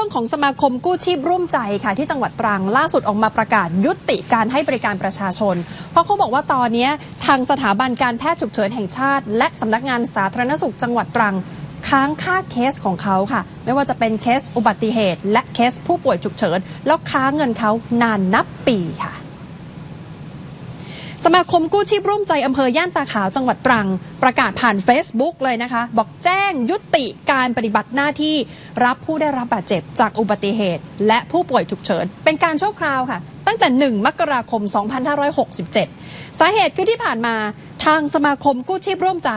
รื่องของสมาคมกู้ชีพร่วมใจค่ะ ที่จังหวัดตรังล่าสุดออกมาประกาศยุติการให้บริการประชาชน เพราะเขาบอกว่าตอนนี้ทางสถาบันการแพทย์ฉุกเฉินแห่งชาติ และสำนักงานสาธารณสุขจังหวัดตรังค้างค่าเคสของเขาค่ะ ไม่ว่าจะเป็นเคสอุบัติเหตุ และเคสผู้ป่วยฉุกเฉินแล้วค้างเงินเขานานนับปีค่ะ สมาคมกู้ชีพร่วมใจอำเภอย่านตาขาวจังหวัดตรัง ประกาศผ่าน Facebook เลยนะคะ บอกแจ้งยุติการปฏิบัติหน้าที่รับผู้ได้รับบาดเจ็บจากอุบัติเหตุ และผู้ป่วยฉุกเฉิน เป็นการชั่วคราวค่ะ ตั้งแต่ 1 มกราคม 2567 สาเหตุคือที่ผ่านมาทางสมาคมกู้ชีพร่วมใจ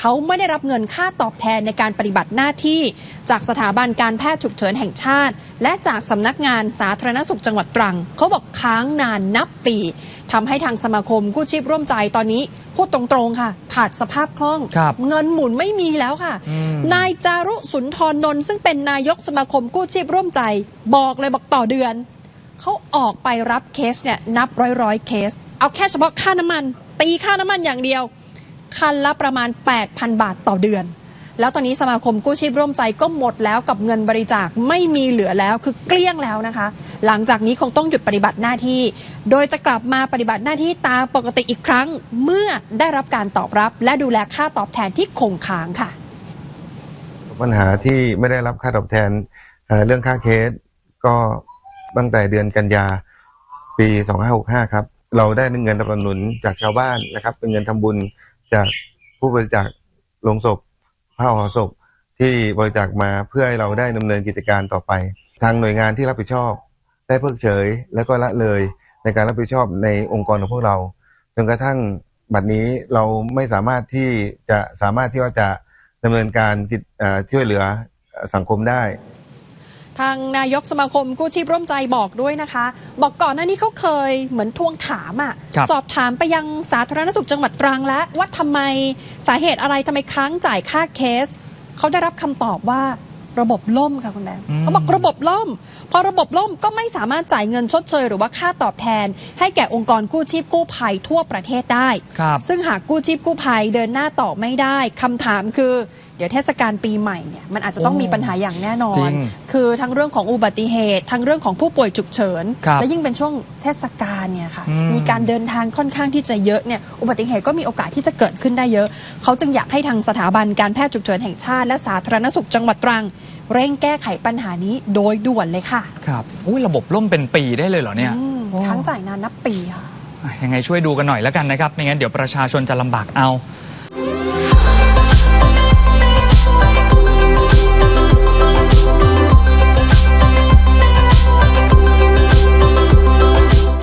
เขาไม่ได้รับเงินค่าตอบแทนในการปฏิบัติหน้าที่ จากสถาบันการแพทย์ฉุกเฉินแห่งชาติ และจากสำนักงานสาธารณสุขจังหวัดตรัง เขาบอกค้างนานนับปีทำให้ทางสมาคมกู้ชีพร่วมใจตอนนี้พูดตรงๆค่ะ ขาดสภาพคล่องครับเงินหมุนไม่มีแล้วค่ะอืมนายจารุสุนทรนนท์ซึ่งเป็นนายกสมาคมกู้ชีพร่วมใจ บอกเลยบอกต่อเดือนเขาออกไปรับเคสเนี่ยนับร้อยร้อยๆเคส เอาแค่เฉพาะค่าน้ำมัน ตีค่าน้ำมันอย่างเดียว คันละประมาณ 8,000 บาทต่อเดือน แล้วตอนนี้สมาคมกู้ชีพร่วมใจก็หมดแล้วกับเงินบริจาคไม่มีเหลือแล้วคือเกลี้ยงแล้วนะคะ หลังจากนี้คงต้องหยุดปฏิบัติหน้าที่ โดยจะกลับมาปฏิบัติหน้าที่ตามปกติอีกครั้ง เมื่อได้รับการตอบรับ และดูแลค่าตอบแทนที่คงค้างค่ะ ปัญหาที่ไม่ได้รับค่าตอบแทนเรื่องค่าเคสก็ตั้งแต่เดือนกันยาปี 2565 ครับ เราได้เงินสนับสนุนจากชาวบ้านนะครับ เป็นเงินทำบุญ จากผู้บริจาคลงศพผ้าห่อศพที่บริจาคมาเพื่อให้เราได้ดำเนินกิจการต่อไป ทางหน่วยงานที่รับผิดชอบ ได้เพิกเฉย และก็ละเลยในการรับผิดชอบในองค์กรของพวกเราจนกระทั่งบัดนี้เราไม่สามารถที่จะสามารถที่ว่าจะดำเนินการช่วยเหลือสังคมได้ ทางนายกสมาคมกู้ชีพร่วมใจบอกด้วยนะคะ บอกก่อนหน้านี้เขาเคยเหมือนทวงถามอะครับสอบถามไปยังสาธารณสุขจังหวัดตรังแล้ว ว่าทำไมสาเหตุอะไรทำไมค้างจ่ายค่าเคส เขาได้รับคำตอบว่าระบบล่มค่ะคุณแบงค์อืมเขาบอกระบบล่ม พอระบบล่มก็ไม่สามารถจ่ายเงินชดเชย หรือว่าค่าตอบแทน ให้แก่องค์กรกู้ชีพกู้ภัยทั่วประเทศได้ครับซึ่งหากกู้ชีพกู้ภัยเดินหน้าต่อไม่ได้คำถามคือเดี๋ยวเทศกาลปีใหม่เนี่ยมันอาจจะต้องโอ้มีปัญหาอย่างแน่นอจรินงคือทั้งเรื่องของอุบัติเหตุ ทั้งเรื่องของผู้ป่วยฉุกเฉินครับและยิ่งเป็นช่วงเทศกาลเนี่ยค่ะอืมมีการเดินทางค่อนข้างที่จะเยอะเนี่ย อุบัติเหตุก็มีโอกาสที่จะเกิดขึ้นได้เยอะ เขาจึงอยากให้ทางสถาบันการแพทย์ฉุกเฉินแห่งชาติและสาธารณสุขจังหวัดตรัง เร่งแก้ไขปัญหานี้โดยด่วนเลยค่ะ ครับ อุ้ยระบบล่มเป็นปีได้เลยเหรอเนี่ยอืมโอ้ค้างจ่ายนานนับปีค่ะ ยังไงช่วยดูกันหน่อยแล้วกันนะครับ ไม่งั้นเดี๋ยวประชาชนจะลำบากเอา